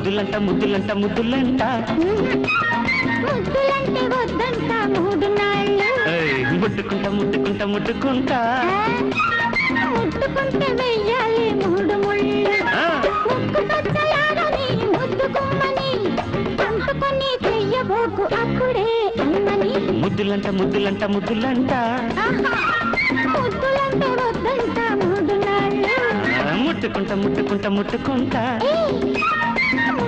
ముద్దులంట ముద్దులంట ముద్దులంట. ముద్దులంటే వద్దంట మూడు నాళ్ళు ఏయ్, ముట్టుకుంటా ముట్టుకుంటా ముట్టుకుంటా. వెయ్యాలి మూడు ముళ్ళు. చెయ్యబోకు అప్పుడే ముద్దులంట ముద్దులంట ముద్దులంట. ముద్దులంటే వద్దంట మూడు నాళ్ళు ఆ, ముట్టుకుంటా ముట్టుకుంటా ముట్టుకుంటే. Ah!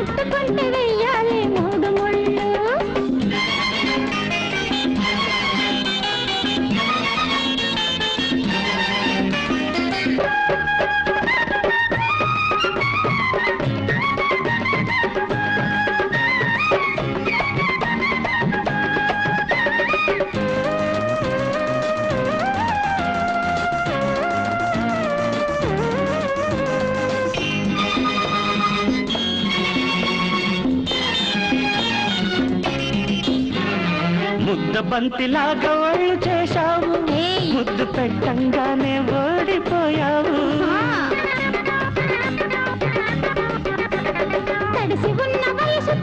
ముద్ద బంతిలాగా ఒళ్ళు చేశావు. ముద్దు పెట్టంగానే ఓడిపోయావు. తడిసి ఉన్న వయసు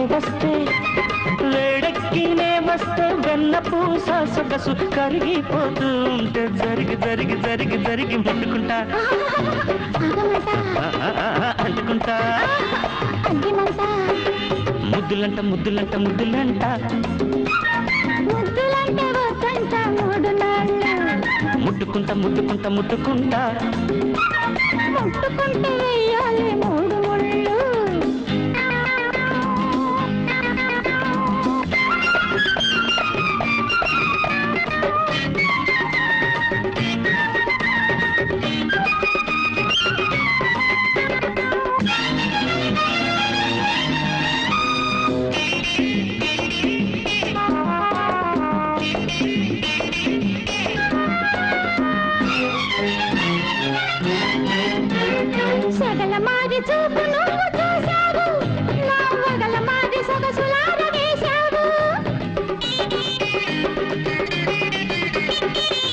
నే వస్తే వేడెక్కి నే వస్తే వెన్న పూస సొగసు కరిగిపోతూ ఉంటే జరిగి జరిగి జరిగి జరిగి ముట్టుకుంటా అంటుకుంటా. ముద్దులంట ముద్దులంట ముద్దులంట. ముట్టుకుంటా ముట్టుకుంటా ముట్టుకుంటా. ముట్టుకుంటే మూడు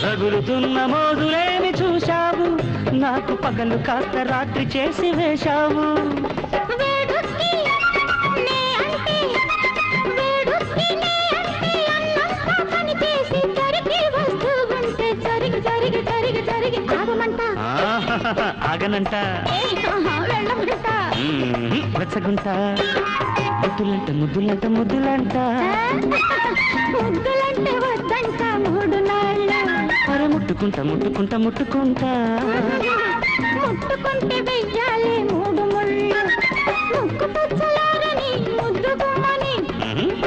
రగులుతున్న మోదులేమి చూశావు. నాకు పగలు కాస్త రాత్రి చేసి వేశావు. జరిగి జరిగి జరిగి ఆగమంట. ఆగనంట. వెచ్చగుంట. ముద్దులంట ముద్దులంట ముద్దులంట. ముద్దులంటే వద్దంట మూడు నాళ్ళు. అర ముట్టుకుంటా ముట్టుకుంటా ముట్టుకుంటా. ముట్టుకుంటే వెయ్యాలి మూడు ముళ్ళు. ముక్కు పచ్చలారని ముద్దు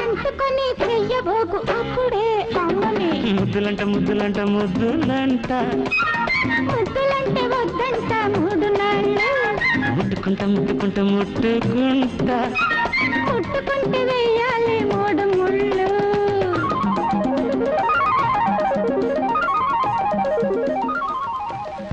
అంటుకొని చెయ్యబోకు అప్పుడే అమ్మని ముద్దులంట ముద్దులంట ముద్దులంట. ముద్దులంటే ముట్టుకుంటా మూడు నాళ్ళు ముట్టుకుంటా ముట్టుకుంటా ముట్టుకుంటా ముట్టుకుంటే వెయ్యా